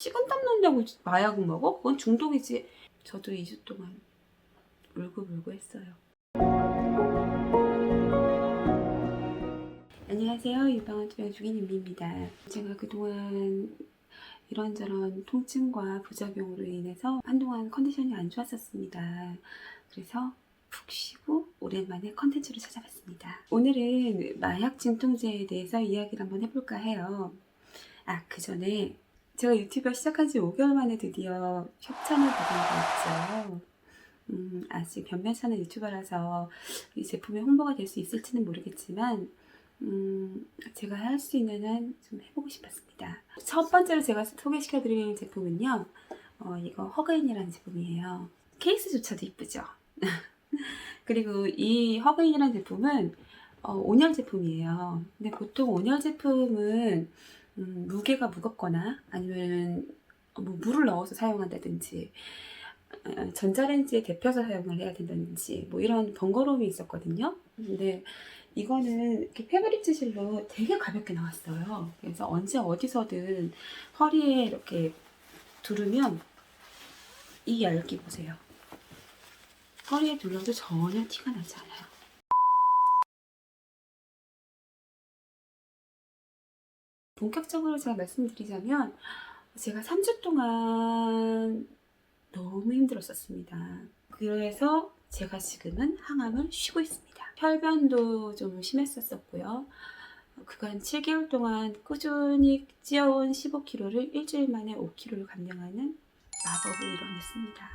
식은 땀 난다고 마약을 먹어? 그건 중독이지. 저도 2주 동안 울고불고 했어요. 안녕하세요. 유방암 투병 중인 임비입니다. 제가 그동안 이런저런 통증과 부작용으로 인해서 한동안 컨디션이 안 좋았었습니다. 그래서 푹 쉬고 오랜만에 컨텐츠를 찾아봤습니다. 오늘은 마약 진통제에 대해서 이야기를 한번 해볼까 해요. 아, 그 전에 제가 유튜버 시작한 지 5개월 만에 드디어 협찬을 받은 거 있죠. 음, 아직 변변찮은 유튜버라서 이 제품이 홍보가 될 수 있을지는 모르겠지만, 음, 제가 할 수 있는 한 좀 해보고 싶었습니다. 첫 번째로 제가 소개시켜드릴 제품은요, 어, 이거 허그인이라는 제품이에요. 케이스조차도 이쁘죠? 그리고 이 허그인이라는 제품은 어, 온열 제품이에요. 근데 보통 온열 제품은 음, 무게가 무겁거나 아니면 뭐 물을 넣어서 사용한다든지 어, 전자레인지에 데펴서 사용을 해야 된다든지 뭐 이런 번거로움이 있었거든요. 근데 이거는 이렇게 패브릭 실로 되게 가볍게 나왔어요. 그래서 언제 어디서든 허리에 이렇게 두르면 이 얇기 보세요. 허리에 둘러도 전혀 티가 나지 않아요. 본격적으로 제가 말씀드리자면 제가 3주 동안 너무 힘들었었습니다. 그래서 제가 지금은 항암을 쉬고 있습니다. 혈변도 좀 심했었었고요. 그간 7개월 동안 꾸준히 찌어온 15kg를 일주일 만에 5kg를 감량하는 마법을 이뤄냈습니다.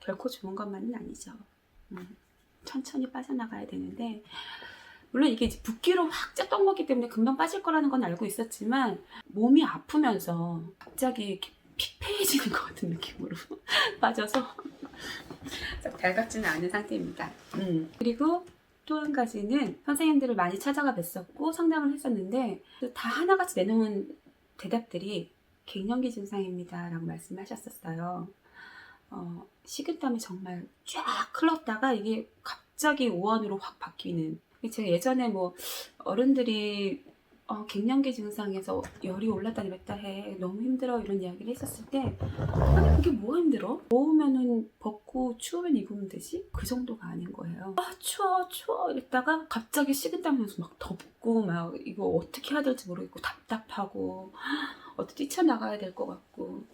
결코 좋은 것만은 아니죠. 음, 천천히 빠져나가야 되는데 물론 이게 붓기로 확 쪘던 거기 때문에 금방 빠질 거라는 건 알고 있었지만 몸이 아프면서 갑자기 이렇게 피폐해지는 것 같은 느낌으로 빠져서 썩 달갑지는 않은 상태입니다. 음. 그리고 또 한 가지는 선생님들을 많이 찾아가 뵀었고 상담을 했었는데 다 하나같이 내놓은 대답들이 갱년기 증상입니다 라고 말씀하셨었어요. 어, 식은땀이 정말 쫙 흘렀다가 이게 갑자기 오한으로 확 바뀌는 제가 예전에 뭐 어른들이 어, 갱년기 증상에서 열이 올랐다 내렸다 해 너무 힘들어 이런 이야기를 했었을 때 아니 그게 뭐가 힘들어? 더우면은 벗고 추우면 입으면 되지? 그 정도가 아닌 거예요 아 추워 추워 이랬다가 갑자기 식은땀 나면서 막 덥고 막 이거 어떻게 해야 될지 모르겠고 답답하고 어떻게 뛰쳐나가야 될 것 같고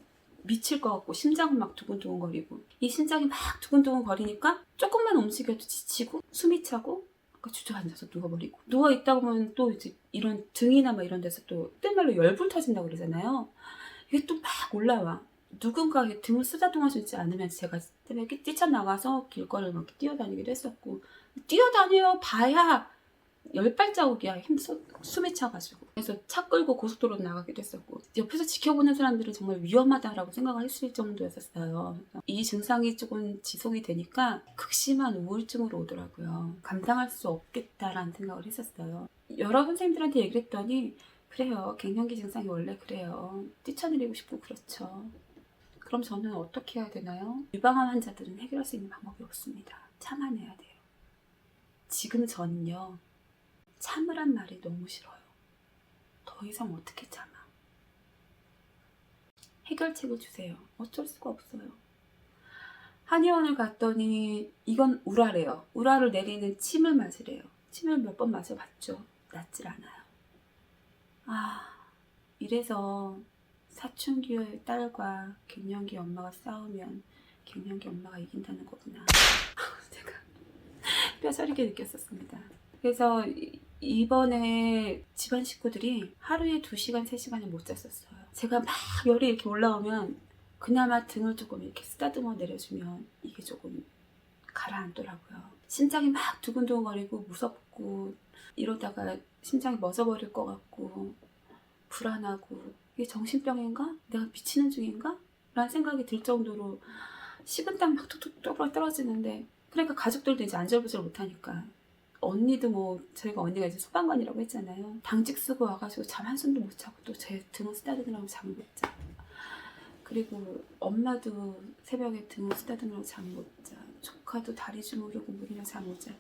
미칠 것 같고 심장은 막 두근두근거리고 이 심장이 막 두근두근거리니까 조금만 움직여도 지치고 숨이 차고 아까 주저앉아서 누워버리고 누워 있다 보면 또 이제 이런 등이나 막 이런 데서 또 때말로 열불 터진다고 그러잖아요. 이게 또 막 올라와. 누군가의 등을 쓰다듬어주지 않으면 제가 때문에 뛰쳐나가서 길거리를 막 뛰어다니기도 했었고 뛰어다녀 봐야 열 발자국이야 힘 수- 숨이 차가지고. 그래서 차 끌고 고속도로 나가기도 했었고 옆에서 지켜보는 사람들은 정말 위험하다라고 생각을 했을 정도였었어요. 이 증상이 조금 지속이 되니까 극심한 우울증으로 오더라고요. 감당할 수 없겠다라는 생각을 했었어요. 여러 선생님들한테 얘기를 했더니 그래요 갱년기 증상이 원래 그래요. 뛰쳐내리고 싶고 그렇죠. 그럼 저는 어떻게 해야 되나요? 유방암 환자들은 해결할 수 있는 방법이 없습니다. 참아내야 돼요. 지금 저는요 참으란 말이 너무 싫어요. 더 이상 어떻게 참아? 해결책을 주세요. 어쩔 수가 없어요. 한의원을 갔더니 이건 우라래요. 우라를 내리는 침을 맞으래요. 침을 몇번 맞아봤죠. 낫질 않아요. 아, 이래서 사춘기의 딸과 갱년기 엄마가 싸우면 갱년기 엄마가 이긴다는 거구나. 제가 뼈저리게 느꼈었습니다. 그래서 이- 이번에 집안 식구들이 하루에 2시간, 3시간을 못 잤었어요. 제가 막 열이 이렇게 올라오면 그나마 등을 조금 이렇게 쓰다듬어 내려주면 이게 조금 가라앉더라고요. 심장이 막 두근두근거리고 무섭고 이러다가 심장이 멎어버릴 것 같고 불안하고 이게 정신병인가? 내가 미치는 중인가? 라는 생각이 들 정도로 식은땀 막 툭툭 떨어지는데 그러니까 가족들도 이제 안절부절 못하니까 언니도 뭐 저희가 언니가 이제 소방관이라고 했잖아요. 당직 쓰고 와가지고 잠 한숨도 못 자고 또 제 등을 쓰다듬으라고 잠을 못 자. 그리고 엄마도 새벽에 등을 쓰다듬으라고 잠 못 자. 조카도 다리 주무르고 물이나 잠못 자.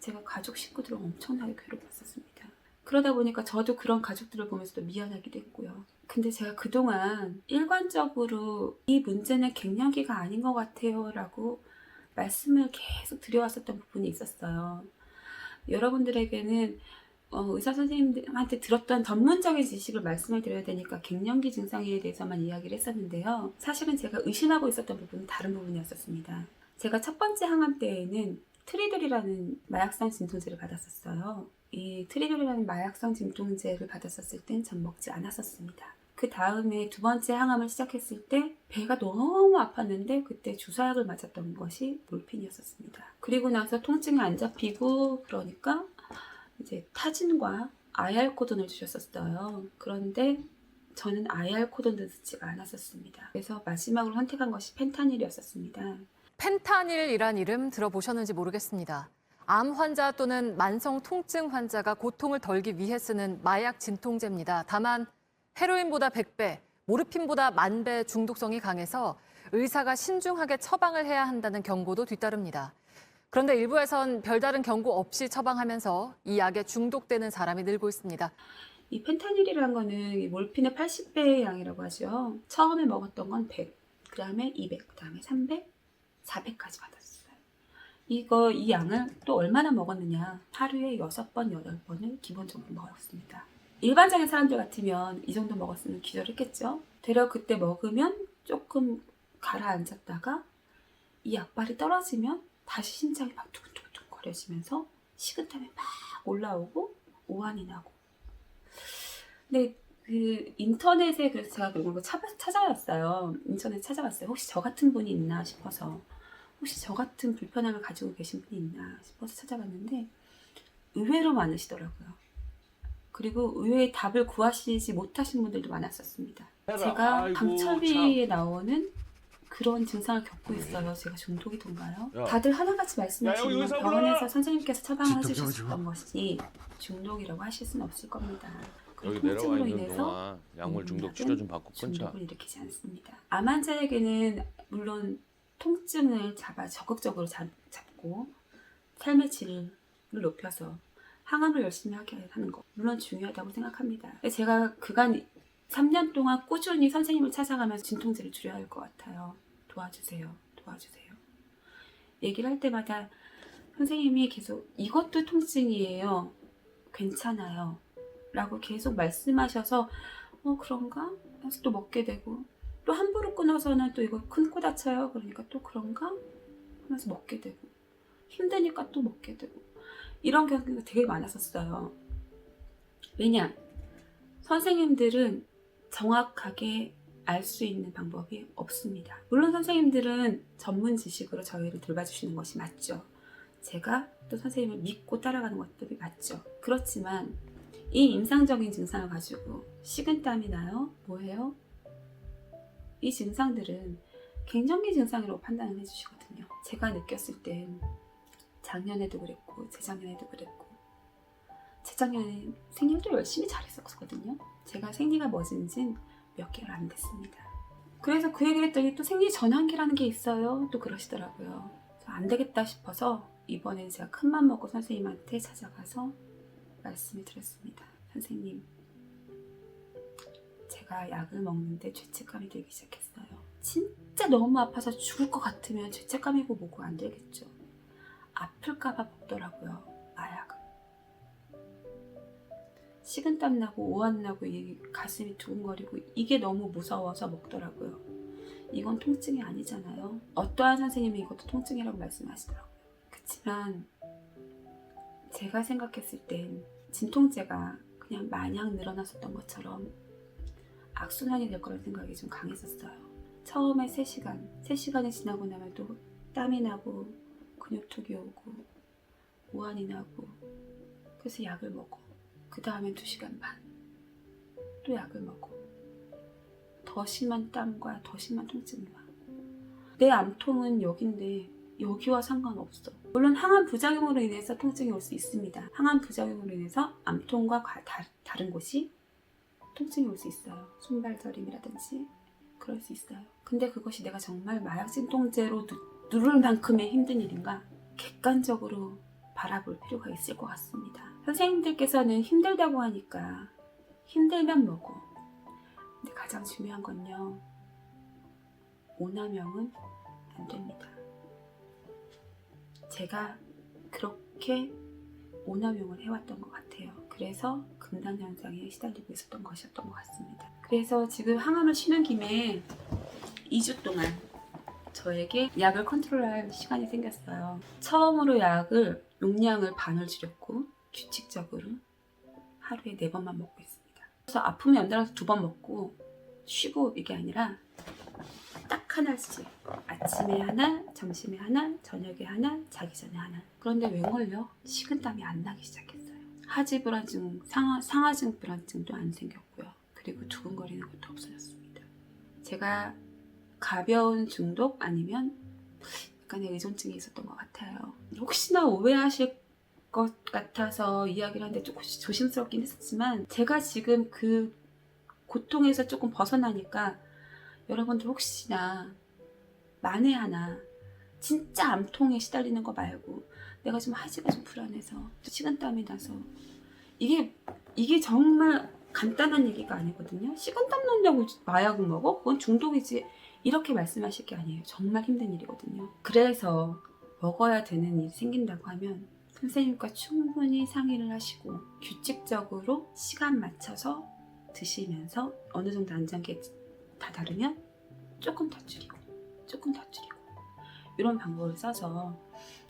제가 가족 식구들을 엄청나게 괴롭혔었습니다. 그러다 보니까 저도 그런 가족들을 보면서도 미안하기도 했고요. 근데 제가 그동안 일관적으로 이 문제는 갱년기가 아닌 것 같아요 라고 말씀을 계속 드려왔었던 부분이 있었어요. 여러분들에게는 어, 의사 선생님한테 들었던 전문적인 지식을 말씀을 드려야 되니까 갱년기 증상에 대해서만 이야기를 했었는데요. 사실은 제가 의심하고 있었던 부분은 다른 부분이었었습니다. 제가 첫 번째 항암 때에는 트리돌이라는 마약성 진통제를 받았었어요. 이 트리돌이라는 마약성 진통제를 받았었을 땐 전 먹지 않았었습니다. 그 다음에 두 번째 항암을 시작했을 때 배가 너무 아팠는데 그때 주사약을 맞았던 것이 몰핀이었었습니다. 그리고 나서 통증이 안 잡히고 그러니까 이제 타진과 아이알코돈을 주셨었어요. 그런데 저는 아이알코돈도 듣지가 않았었습니다. 그래서 마지막으로 선택한 것이 펜타닐이었었습니다. 펜타닐이란 이름 들어보셨는지 모르겠습니다. 암 환자 또는 만성 통증 환자가 고통을 덜기 위해 쓰는 마약 진통제입니다. 다만 헤로인보다 100배, 모르핀보다 만 배 중독성이 강해서 의사가 신중하게 처방을 해야 한다는 경고도 뒤따릅니다. 그런데 일부에선 별다른 경고 없이 처방하면서 이 약에 중독되는 사람이 늘고 있습니다. 이 펜타닐이라는 거는 이 몰핀의 80배의 양이라고 하죠. 처음에 먹었던 건 100, 그 다음에 200, 그 다음에 300, 400까지 받았어요. 이거 이 양을 또 얼마나 먹었느냐? 하루에 6번, 8번을 기본적으로 먹었습니다. 일반적인 사람들 같으면 이 정도 먹었으면 기절했겠죠. 되려 그때 먹으면 조금 가라앉았다가 이 약발이 떨어지면 다시 심장이 막 두근두근 거려지면서 식은땀이 막 올라오고 오한이 나고 근데 그 인터넷에 그래서 제가 이런 거 찾아, 찾아봤어요. 인터넷 찾아봤어요. 혹시 저 같은 분이 있나 싶어서 혹시 저 같은 불편함을 가지고 계신 분이 있나 싶어서 찾아봤는데 의외로 많으시더라고요. 그리고 의외의 답을 구하시지 못하신 분들도 많았었습니다. 제가 강철비에 나오는 그런 증상을 겪고 있어요. 제가 중독이던가요? 야. 다들 하나같이 야, 말씀하시는 병원에서! 선생님께서 처방을 해주셨던 것이 중독이라고 하실 수는 없을 겁니다. 여기 내려와 있는 인해서 동안 약물 음, 중독 치료 좀 받고 끊자. 중독을 일으키지 않습니다. 암 환자에게는 물론 통증을 잡아 적극적으로 잡, 잡고 삶의 질을 높여서 항암을 열심히 하게 하는 거 물론 중요하다고 생각합니다. 제가 그간 3년 동안 꾸준히 선생님을 찾아가면서 진통제를 줄여야 할 것 같아요. 도와주세요. 도와주세요. 얘기를 할 때마다 선생님이 계속 이것도 통증이에요. 괜찮아요. 라고 계속 말씀하셔서 어 그런가? 해서 또 먹게 되고 또 함부로 끊어서는 또 이거 큰 코 다쳐요. 그러니까 또 그런가? 하면서 먹게 되고 힘드니까 또 먹게 되고 이런 경우가 되게 많았었어요. 왜냐? 선생님들은 정확하게 알 수 있는 방법이 없습니다. 물론 선생님들은 전문 지식으로 저희를 돌봐주시는 것이 맞죠. 제가 또 선생님을 믿고 따라가는 것들이 맞죠. 그렇지만 이 임상적인 증상을 가지고 식은땀이 나요? 뭐예요? 이 증상들은 갱년기 증상이라고 판단을 해주시거든요. 제가 느꼈을 땐 작년에도 그랬고 재작년에도 그랬고 재작년에 생일도 열심히 잘했었거든요. 제가 생리가 지는 몇 개월 안 됐습니다. 그래서 그 얘기를 했더니 또 생리 전환기라는 게 있어요. 또 그러시더라고요. 안 되겠다 싶어서 이번엔 제가 큰맘 먹고 선생님한테 찾아가서 말씀을 드렸습니다. 선생님, 제가 약을 먹는데 죄책감이 들기 시작했어요. 진짜 너무 아파서 죽을 것 같으면 죄책감이고 뭐고 안 되겠죠. 아플까봐 먹더라고요. 마약을. 식은땀 나고 오한 나고 이 가슴이 두근거리고 이게 너무 무서워서 먹더라고요. 이건 통증이 아니잖아요. 어떠한 선생님이 이것도 통증이라고 말씀하시더라고요. 그렇지만 제가 생각했을 땐 진통제가 그냥 마냥 늘어났었던 것처럼 악순환이 될 거라는 생각이 좀 강했었어요. 처음에 3시간, 3시간이 지나고 나면 또 땀이 나고 근육통이 오고 오한이 나고 그래서 약을 먹어. 그 다음에 2시간 반. 또 약을 먹어. 더 심한 땀과 더 심한 통증이 와. 내 암통은 여긴데 여기와 상관없어. 물론 항암 부작용으로 인해서 통증이 올 수 있습니다. 항암 부작용으로 인해서 암통과 과- 다, 다른 곳이 통증이 올 수 있어요. 손발 저림이라든지 그럴 수 있어요. 근데 그것이 내가 정말 마약 진 통제로 누, 누를 만큼의 힘든 일인가? 객관적으로 바라볼 필요가 있을 것 같습니다. 선생님들께서는 힘들다고 하니까 힘들면 먹어. 근데 가장 중요한 건요. 오남용은 안 됩니다. 제가 그렇게 오남용을 해왔던 것 같아요. 그래서 금단 현상에 시달리고 있었던 것이었던 것 같습니다. 그래서 지금 항암을 쉬는 김에 2주 동안 저에게 약을 컨트롤할 시간이 생겼어요. 처음으로 약을 용량을 반을 줄였고 규칙적으로 하루에 네 번만 먹고 있습니다. 그래서 아프면 연달아서 두 번 먹고 쉬고 이게 아니라 딱 하나씩 아침에 하나, 점심에 하나, 저녁에 하나, 자기 전에 하나. 그런데 왜 걸려? 식은땀이 안 나기 시작했어요. 하지 불안증, 상하, 상하증 불안증도 안 생겼고요. 그리고 두근거리는 것도 없어졌습니다. 제가 가벼운 중독 아니면 약간의 의존증이 있었던 것 같아요. 혹시나 오해하실 것 같아서 이야기를 하는데 조금 조심스럽긴 했었지만 제가 지금 그 고통에서 조금 벗어나니까 여러분들 혹시나 만에 하나 진짜 암통에 시달리는 거 말고 내가 좀 하지가 좀 불안해서 식은땀이 나서 이게 이게 정말 간단한 얘기가 아니거든요. 식은땀 난다고 마약을 먹어? 그건 중독이지. 이렇게 말씀하실 게 아니에요. 정말 힘든 일이거든요. 그래서 먹어야 되는 일이 생긴다고 하면 선생님과 충분히 상의를 하시고 규칙적으로 시간 맞춰서 드시면서 어느 정도 안정기에 다다르면 조금 더 줄이고 조금 더 줄이고 이런 방법을 써서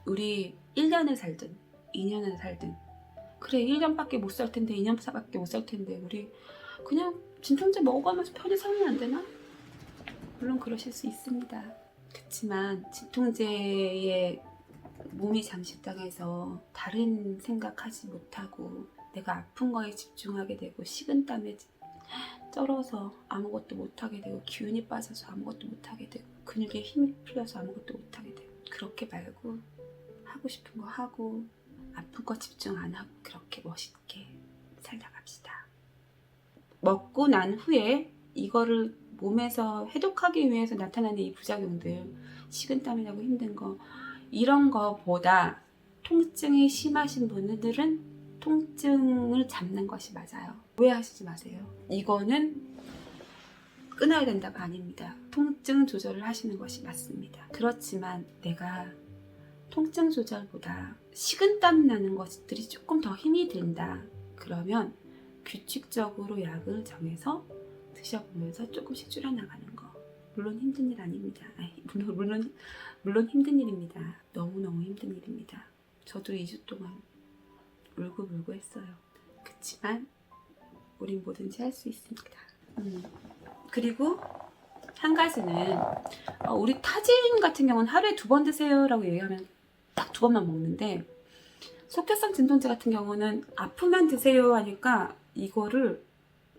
우리 1년을 살든 2년을 살든 그래 1년밖에 못 살 텐데 2년밖에 못 살 텐데 우리 그냥 진통제 먹어가면서 편히 살면 안 되나? 물론 그러실 수 있습니다. 그렇지만 진통제에 몸이 잠식당해서 다른 생각하지 못하고 내가 아픈 거에 집중하게 되고 식은땀에 쩔어서 아무것도 못하게 되고 기운이 빠져서 아무것도 못하게 되고 근육에 힘이 풀려서 아무것도 못하게 되고 그렇게 말고 하고 싶은 거 하고 아픈 거 집중 안 하고 그렇게 멋있게 살다 갑시다. 먹고 난 후에 이거를 몸에서 해독하기 위해서 나타나는 이 부작용들 식은땀이 나고 힘든 거 이런 거보다 통증이 심하신 분들은 통증을 잡는 것이 맞아요. 오해하시지 마세요. 이거는 끊어야 된다가 아닙니다. 통증 조절을 하시는 것이 맞습니다. 그렇지만 내가 통증 조절보다 식은땀 나는 것들이 조금 더 힘이 든다. 그러면 규칙적으로 약을 정해서 드셔보면서 조금씩 줄여나가는 거. 물론 힘든 일 아닙니다. 아이, 물론, 물론, 물론 힘든 일입니다. 너무너무 힘든 일입니다. 저도 2주 동안 울고불고 했어요. 그치만 우린 뭐든지 할 수 있습니다. 음. 그리고 한 가지는 어, 우리 타진 같은 경우는 하루에 두 번 드세요라고 얘기하면 딱 두 번만 먹는데 속혈성 진통제 같은 경우는 아프면 드세요 하니까 이거를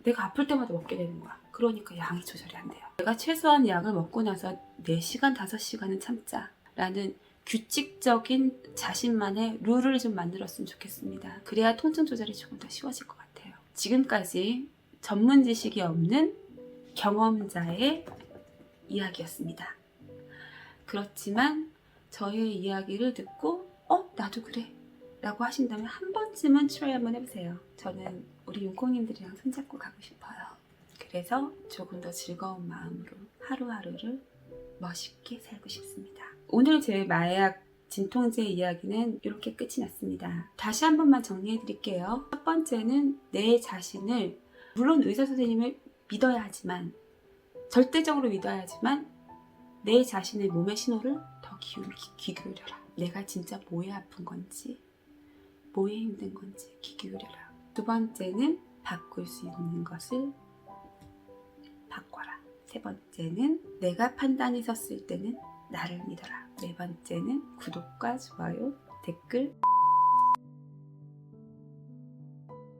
내가 아플 때마다 먹게 되는 거야. 그러니까 양이 조절이 안 돼요. 내가 최소한 약을 먹고 나서 4시간, 5시간은 참자. 라는 규칙적인 자신만의 룰을 좀 만들었으면 좋겠습니다. 그래야 통증 조절이 조금 더 쉬워질 것 같아요. 지금까지 전문 지식이 없는 경험자의 이야기였습니다. 그렇지만 저의 이야기를 듣고 어 나도 그래 라고 하신다면 한 번쯤은 트라이 한번 해보세요. 저는 우리 윤콩님들이랑 손잡고 가고 싶어요. 그래서 조금 더 즐거운 마음으로 하루하루를 멋있게 살고 싶습니다. 오늘 제 마약 진통제 이야기는 이렇게 끝이 났습니다. 다시 한 번만 정리해 드릴게요. 첫 번째는 내 자신을 물론 의사 선생님을 믿어야 하지만 절대적으로 믿어야 하지만 내 자신의 몸의 신호를 더 기울, 귀 기울여라. 내가 진짜 뭐에 아픈 건지 뭐에 힘든 건지 귀 기울여라. 두 번째는 바꿀 수 있는 것을 바꿔라. 세 번째는 내가 판단이 섰을 때는 나를 믿어라. 네 번째는 구독과 좋아요, 댓글.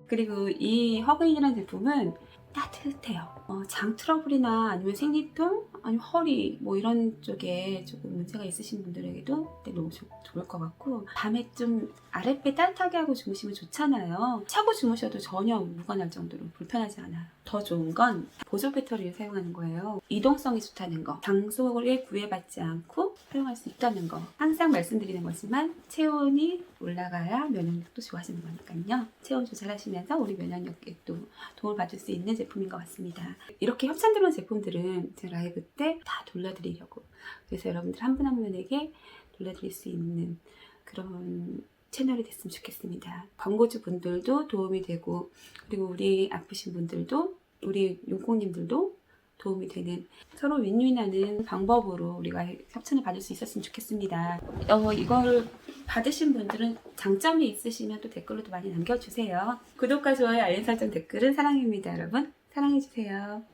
그리고 이 허그인이라는 제품은 따뜻해요. 어, 장 트러블이나 아니면 생리통, 아니면 허리 뭐 이런 쪽에 조금 문제가 있으신 분들에게도 네, 너무 좋, 좋을 것 같고 밤에 좀 아랫배 따뜻하게 하고 주무시면 좋잖아요. 차고 주무셔도 전혀 무관할 정도로 불편하지 않아요. 더 좋은 건 보조 배터리를 사용하는 거예요. 이동성이 좋다는 거, 장소에 구애받지 않고 사용할 수 있다는 거. 항상 말씀드리는 거지만 체온이 올라가야 면역력도 좋아지는 거니까요. 체온 조절하시면서 우리 면역력에 또 도움을 받을 수 있는 제품 인 것 같습니다. 이렇게 협찬 들어온 제품들은 제 라이브 때 다 돌려드리려고. 그래서 여러분들 한분한 분에게 돌려드릴 수 있는 그런 채널이 됐으면 좋겠습니다. 광고주 분들도 도움이 되고, 그리고 우리 아프신 분들도, 우리 용콩님들도 도움이 되는 서로 윈윈하는 방법으로 우리가 협찬을 받을 수 있었으면 좋겠습니다. 어, 이걸 받으신 분들은 장점이 있으시면 또 댓글로도 많이 남겨주세요. 구독과 좋아요, 알림 설정 댓글은 사랑입니다, 여러분. 사랑해주세요.